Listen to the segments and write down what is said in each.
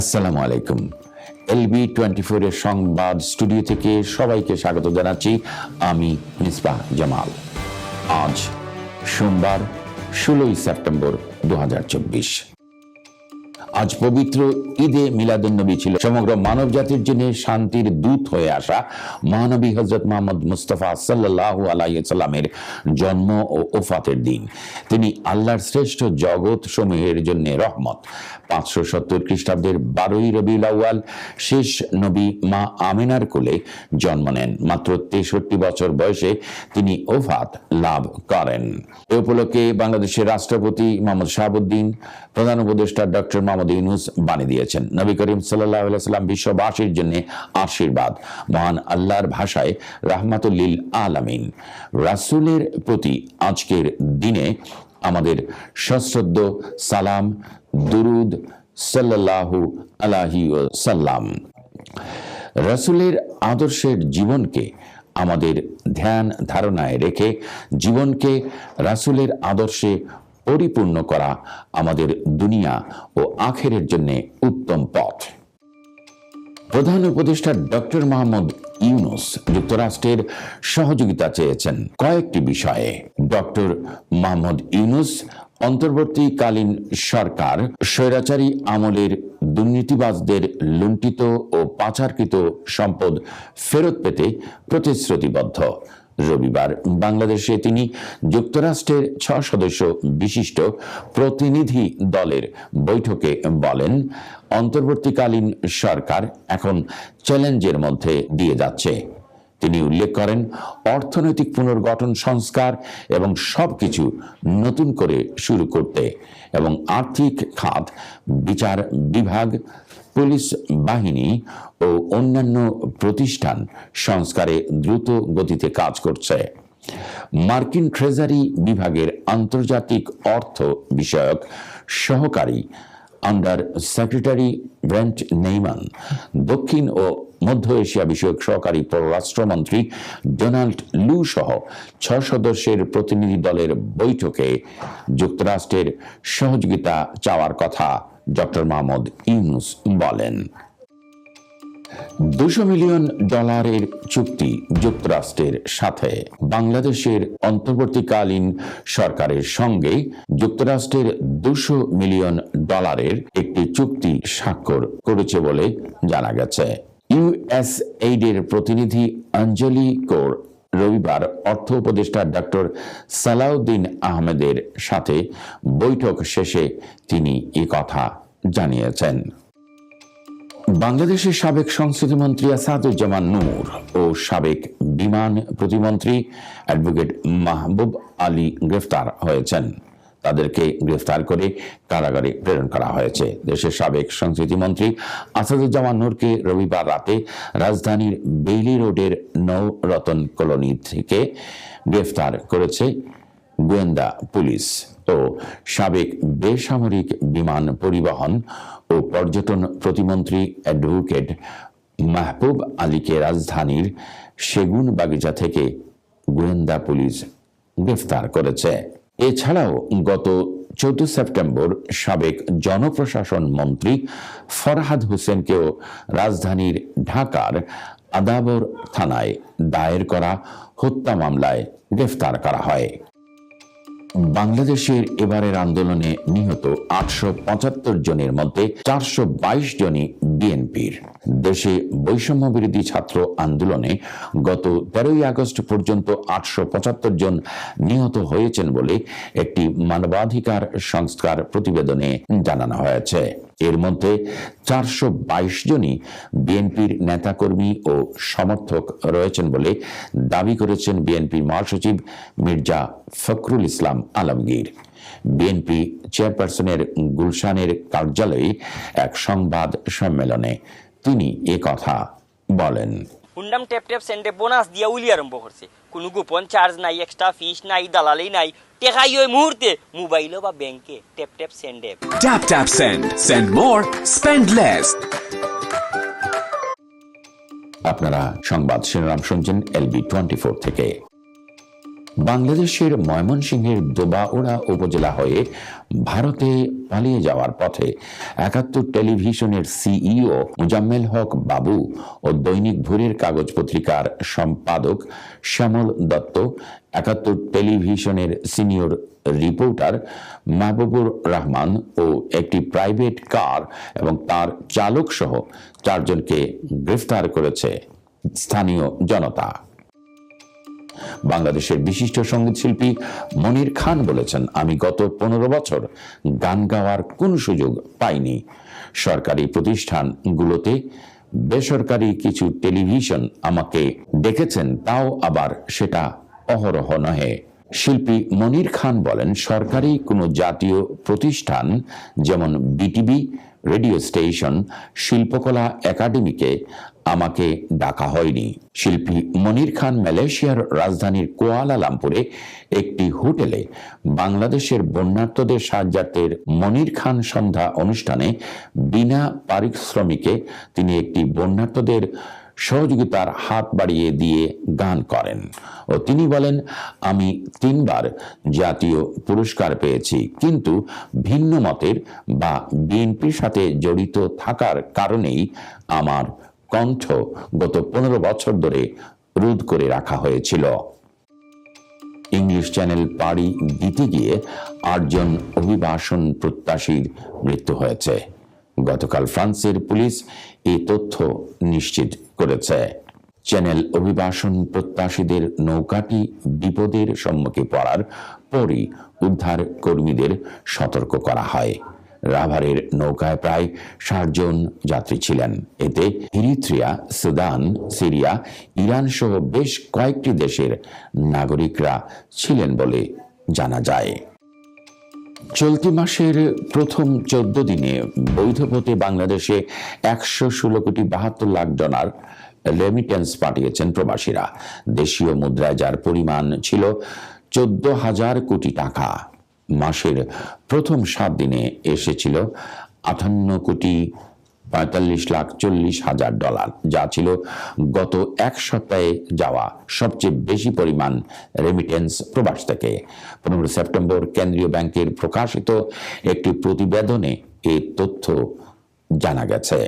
আসসালামু আলাইকুম। LB twenty ফোরের সংবাদ স্টুডিও থেকে সবাইকে স্বাগত জানাচ্ছি আমি মিসবাহ জামাল। আজ সোমবার, ষোলোই সেপ্টেম্বর দু হাজার চব্বিশ। আজ পবিত্র ঈদে মিলাদুন্নবী ছিল। সমগ্র মানব জাতির জন্য শান্তির দূত হয়ে আসা মহানবী হজরত মোহাম্মদ মুস্তফা সাল্লাহ আলাইসাল্লামের জন্ম ও ওফাতের দিন। তিনি আল্লাহর শ্রেষ্ঠ জগৎ সমূহের জন্য রহমত। পাঁচশো সত্তর খ্রিস্টাব্দের বারোই রবিউল আউয়াল শেষ নবী মা আমিনার কোলে জন্ম নেন। মাত্র তেষট্টি বছর বয়সে তিনি ওফাত লাভ করেন। এ উপলক্ষে বাংলাদেশের রাষ্ট্রপতি মোহাম্মদ শাহাবুদ্দিন, প্রধান উপদেষ্টা ডক্টর মোহাম্মদ ইউনুস বাণী দিয়েছেন। নবী করিম সাল্লাহ সাল্লাম বিশ্ববাসীর জন্য আশীর্বাদ। মহান আল্লাহর ভাষায় রাহমাতুল্লিল আলামিন। রাসূলের প্রতি আজকের দিনে আমাদের সশ্রদ্ধ, সালাম, দুরুদ সাল্লাল্লাহু আলাহি সাল্লাম রাসূলের আদর্শের জীবনকে আমাদের ধ্যান ধারণায় রেখে জীবনকে রাসূলের আদর্শে পরিপূর্ণ করা আমাদের দুনিয়া ও আখেরের জন্য উত্তম পথ। প্রধান উপদেষ্টা ডক্টর মোহাম্মদ ইউনুস যুক্তরাষ্ট্রের সহযোগিতা চেয়েছেন। কয়েকটি বিষয়ে ডক্টর মোহাম্মদ ইউনুস অন্তর্বর্তীকালীন সরকার স্বৈরাচারী আমলের দুর্নীতিবাজদের লুণ্ঠিত ও পাচারকৃত সম্পদ ফেরত পেতে প্রতিশ্রুতিবদ্ধ। রবিবার বাংলাদেশে তিনি যুক্তরাষ্ট্রের ছ সদস্য বিশিষ্ট প্রতিনিধি দলের বৈঠকে বলেন, অন্তর্বর্তীকালীন সরকার এখন চ্যালেঞ্জের মধ্যে দিয়ে যাচ্ছে। তিনি উল্লেখ করেন, অর্থনৈতিক পুনর্গঠন সংস্কার এবং সবকিছু নতুন করে শুরু করতে এবং আর্থিক খাত, বিচার বিভাগ পুলিশ বাহিনী ও অন্যান্য প্রতিষ্ঠান সংস্কারে দ্রুত গতিতে কাজ করছে। মার্কিন ট্রেজারি বিভাগের আন্তর্জাতিক অর্থ বিষয়ক সহকারী আন্ডার সেক্রেটারি ব্রেন্ট নেইমান, দক্ষিণ ও মধ্য এশিয়া বিষয়ক সহকারী পররাষ্ট্রমন্ত্রী ডোনাল্ড লু সহ ছ সদস্যের প্রতিনিধি দলের বৈঠকে যুক্তরাষ্ট্রের সহযোগিতা চাওয়ার কথা। ডক্টর মাহমুদ ইউনুস বলেন। দুশো মিলিয়ন ডলারের চুক্তি যুক্তরাষ্ট্রের সাথে। বাংলাদেশের অন্তর্বর্তীকালীন সরকারের সঙ্গে যুক্তরাষ্ট্রের দুশো মিলিয়ন ডলারের একটি চুক্তি স্বাক্ষর করেছে বলে জানা গেছে। ইউএস এইডের প্রতিনিধি অঞ্জলি কোর রবিবার অর্থ উপদেষ্টা ডক্টর সালাউদ্দিন আহমেদের সাথে বৈঠক শেষে তিনি এ কথা জানিয়েছেন। বাংলাদেশের সাবেক সংস্কৃতি মন্ত্রী আসাদুজ্জামান নূর ও সাবেক বিমান প্রতিমন্ত্রী অ্যাডভোকেট মাহবুব আলী গ্রেফতার হয়েছেন। তাদেরকে গ্রেফতার করে কারাগারে প্রেরণ করা হয়েছে। দেশের সাবেক সংস্কৃতিমন্ত্রী আসাদুজ্জামান নূরকে রবিবার রাতে রাজধানীর বেইলি রোডের নৌরতন কলোনি থেকে গ্রেফতার করেছে গোয়েন্দা পুলিশ। ও সাবেক বেসামরিক বিমান পরিবহন ও পর্যটন প্রতিমন্ত্রী অ্যাডভোকেট মাহবুব আলীকে রাজধানীর সেগুন বাগিচা থেকে গোয়েন্দা পুলিশ গ্রেফতার করেছে। এছাড়াও গত চৌদ্দ সেপ্টেম্বর সাবেক জনপ্রশাসন মন্ত্রী ফরহাদ হোসেনকেও রাজধানীর ঢাকার আদাবর থানায় দায়ের করা হত্যা মামলায় গ্রেফতার করা হয়। বাংলাদেশের এবারের আন্দোলনে নিহত আটশো পঁচাত্তর জনের মধ্যে চারশো বাইশ জনই বিএনপির। দেশে বৈষম্য বিরোধী ছাত্র আন্দোলনে গত তেরোই আগস্ট পর্যন্ত আটশো পঁচাত্তর জন নিহত হয়েছেন বলে একটি মানবাধিকার সংস্কার প্রতিবেদনে জানানো হয়েছে। এর মধ্যে চারশো বাইশ জনই বিএনপির নেতাকর্মী ও সমর্থক রয়েছেন বলে দাবি করেছেন বিএনপি মহাসচিব মির্জা ফখরুল ইসলাম আলমগীর। বিএনপি চেয়ারপারসনের গুলশানের কার্যালয়ে এক সংবাদ সম্মেলনে তিনি কথা বলেন। হুন্ডাম ট্যাপ ট্যাপ সেন্টে বোনাস দিয়া উলি আরম্ভ করছে। কোনো গোপন চার্জ নাই এক্সট্রা ফিস নাই দালালি নাই টেকাই ওই মুহূর্তে মোবাইলও বা ব্যাংকে tap tap সেন্ডে। Tap tap send send more spend less আপনারা সংবাদ শিরোনাম শুনছেন এলবি টোয়েন্টি ফোর থেকে। বাংলাদেশের ময়মনসিংহের দোবাউড়া উপজেলা হয়ে ভারতে পালিয়ে যাওয়ার পথে একাত্তর টেলিভিশনের সিইও মুজাম্মেল হক বাবু ও দৈনিক ভোরের কাগজ পত্রিকার সম্পাদক শ্যামল দত্ত, একাত্তর টেলিভিশনের সিনিয়র রিপোর্টার মাহবুবুর রহমান ও একটি প্রাইভেট কার এবং তার চালক সহ চারজনকে গ্রেফতার করেছে স্থানীয় জনতা। বাংলাদেশের বিশিষ্ট সংগীত শিল্পী মনির খান বলেছেন, আমি গত পনেরো বছর গান গাওয়ার কোন সুযোগ পাইনি। সরকারি প্রতিষ্ঠানগুলোতে বেসরকারি কিছু টেলিভিশন আমাকে ডেকেছেন তাও আবার সেটা অহরহ নহে। শিল্পী মনির খান বলেন, সরকারি কোনো জাতীয় প্রতিষ্ঠান, যেমন বিটিভি রেডিও স্টেশন শিল্পকলা একাডেমিকে আমাকে ডাকা হয়নি। শিল্পী মনির খান মালয়েশিয়ার রাজধানীর কোয়ালালামপুরে একটি হোটেলে বাংলাদেশের বন্যার্থদের সাহায্যার্থের মনির খান সন্ধ্যা অনুষ্ঠানে বিনা পারিশ্রমিকে তিনি একটি বন্যার্থদের সহযোগিতার হাত বাড়িয়ে দিয়ে গান করেন। ও তিনি বলেন, আমি তিনবার জাতীয় পুরস্কার পেয়েছি, কিন্তু ভিন্ন মতের বা বিএনপির সাথে জড়িত থাকার কারণেই আমার কণ্ঠ গত পনেরো বছর ধরে রোধ করে রাখা হয়েছিল। ইংলিশ চ্যানেল পাড়ি দিতে গিয়ে আটজন অভিবাসন প্রত্যাশীর মৃত্যু হয়েছে। গতকাল ফ্রান্সের পুলিশ এই তথ্য নিশ্চিত করেছে। চ্যানেল অভিবাসন প্রত্যাশীদের নৌকাটি বিপদের সম্মুখে পড়ার পরই উদ্ধার কর্মীদের সতর্ক করা হয়। রাভারের নৌকায় প্রায় ষাট জন যাত্রী ছিলেন। এতে ইরিত্রিয়া, সুদান, সিরিয়া, ইরান সহ বেশ কয়েকটি দেশের নাগরিকরা ছিলেন বলে জানা যায়। চলতি মাসের প্রথম চোদ্দ দিনে বৈধপতি বাংলাদেশে একশো ষোলো কোটি বাহাত্তর লাখ ডলার রেমিটেন্স পাঠিয়েছেন প্রবাসীরা। দেশীয় মুদ্রায় যার পরিমাণ ছিল চোদ্দ হাজার কোটি টাকা, মাসের প্রথম সাত দিনে এসেছিল আঠান্ন কোটি পঁয়তাল্লিশ লাখ চল্লিশ হাজার ডলার, যা ছিল গত এক সপ্তাহে যাওয়া সবচেয়ে বেশি পরিমাণ রেমিটেন্স প্রবাস থেকে। পনেরো সেপ্টেম্বর কেন্দ্রীয় ব্যাংকের প্রকাশিত একটি প্রতিবেদনে এই তথ্য জানা গেছে।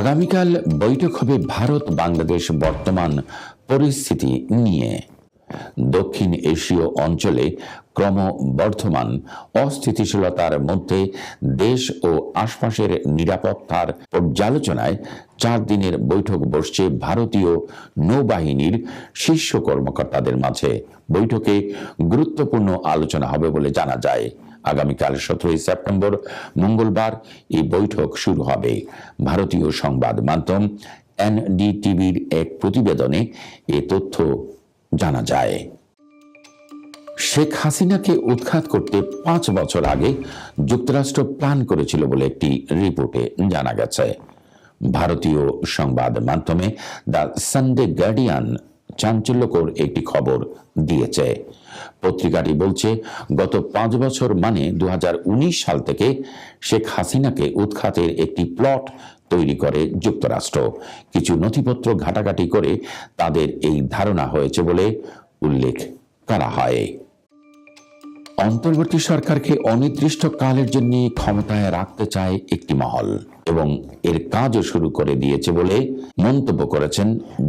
আগামীকাল বৈঠক হবে ভারত বাংলাদেশ বর্তমান পরিস্থিতি নিয়ে। দক্ষিণ এশীয় অঞ্চলে ক্রমবর্ধমান অস্থিতিশীলতার মধ্যে দেশ ও আশপাশের নিরাপত্তার পর্যালোচনায় চার দিনের বৈঠক বসছে ভারতীয় নৌবাহিনীর শীর্ষ কর্মকর্তাদের মাঝে। বৈঠকে গুরুত্বপূর্ণ আলোচনা হবে বলে জানা যায়। আগামীকাল সতেরোই সেপ্টেম্বর মঙ্গলবার এই বৈঠক শুরু হবে। ভারতীয় সংবাদ মাধ্যম এনডিটিভির এক প্রতিবেদনে এ তথ্য জানা যায়। শেখ হাসিনাকে উৎখাত করতে পাঁচ বছর আগে যুক্তরাষ্ট্র প্ল্যান করেছিল বলে একটি রিপোর্টে জানা গেছে। ভারতীয় সংবাদ মাধ্যমে দ্য সানডে গার্ডিয়ান চাঞ্চল্যকর একটি খবর দিয়েছে। পত্রিকাটি বলছে, গত পাঁচ বছর মানে দু সাল থেকে শেখ হাসিনাকে উৎখাতের একটি প্লট তৈরি করে যুক্তরাষ্ট্র। কিছু নথিপত্র ঘাটাঘাটি করে তাদের এই ধারণা হয়েছে বলে উল্লেখ করা হয়। অন্তর্বর্তী সরকারকে অনির্দিষ্ট কালের জন্য ক্ষমতায় রাখতে চায় একটি মহল। এবং এর কাজও শুরু করে দিয়েছে বলে মন্তব্য করেছেন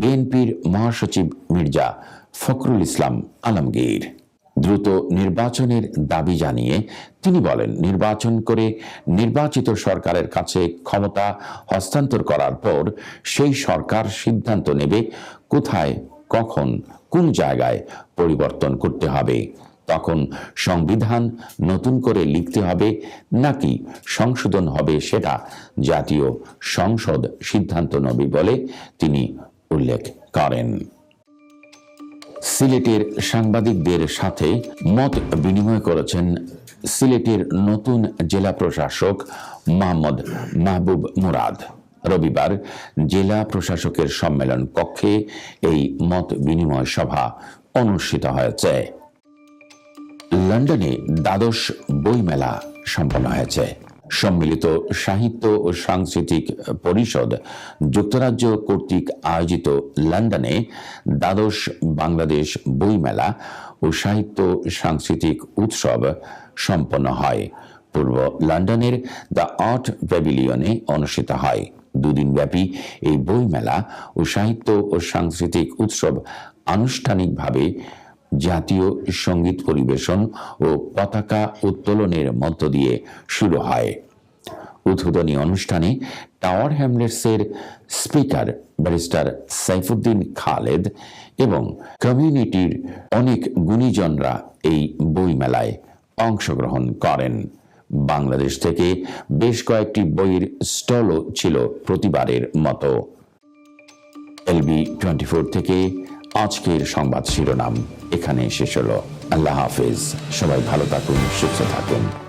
বিএনপির মহাসচিব মির্জা ফখরুল ইসলাম আলমগীর। দ্রুত নির্বাচনের দাবি জানিয়ে তিনি বলেন, নির্বাচন করে নির্বাচিত সরকারের কাছে ক্ষমতা হস্তান্তর করার পর সেই সরকার সিদ্ধান্ত নেবে কোথায়, কখন, কোন জায়গায় পরিবর্তন করতে হবে। তখন সংবিধান নতুন করে লিখতে হবে, নাকি সংশোধন হবে সেটা জাতীয় সংসদ সিদ্ধান্ত নেবে বলে তিনি উল্লেখ করেন। সিলেটের সাংবাদিকদের সাথে মত বিনিময় করেছেন সিলেটের নতুন জেলা প্রশাসক মোহাম্মদ মাহবুব মুরাদ। রবিবার জেলা প্রশাসকের সম্মেলন কক্ষে এই মত বিনিময় সভা অনুষ্ঠিত হয়েছে। লন্ডনে দ্বাদশ বইমেলা সম্পন্ন হয়েছে। সম্মিলিত সাহিত্য ও সাংস্কৃতিক পরিষদ যুক্তরাজ্য কর্তৃক আয়োজিত লন্ডনে দ্বাদশ বাংলাদেশ বইমেলা ও সাহিত্য সাংস্কৃতিক উৎসব সম্পন্ন হয়। পূর্ব লন্ডনের দ্য আর্ট প্যাভিলিয়নে অনুষ্ঠিত হয়। দুদিন ব্যাপী এই বইমেলা ও সাহিত্য ও সাংস্কৃতিক উৎসব আনুষ্ঠানিকভাবে জাতীয় সংগীত পরিবেশন ও পতাকা উত্তোলনের মধ্য দিয়ে শুরু হয়। উদ্বোধনী অনুষ্ঠানে টাওয়ার হ্যামলেটসের স্পিকার ব্যারিস্টার সাইফুদ্দিন খালেদ এবং কমিউনিটির অনেক গুণীজনরা এই বইমেলায় অংশগ্রহণ করেন। বাংলাদেশ থেকে বেশ কয়েকটি বইয়ের স্টলও ছিল প্রতিবারের মতো। এলবি টোয়েন্টি থেকে আজকের সংবাদ শিরোনাম এখানে শেষ হলো। আল্লাহ হাফেজ। সবাই ভালো থাকুন সুস্থ থাকুন।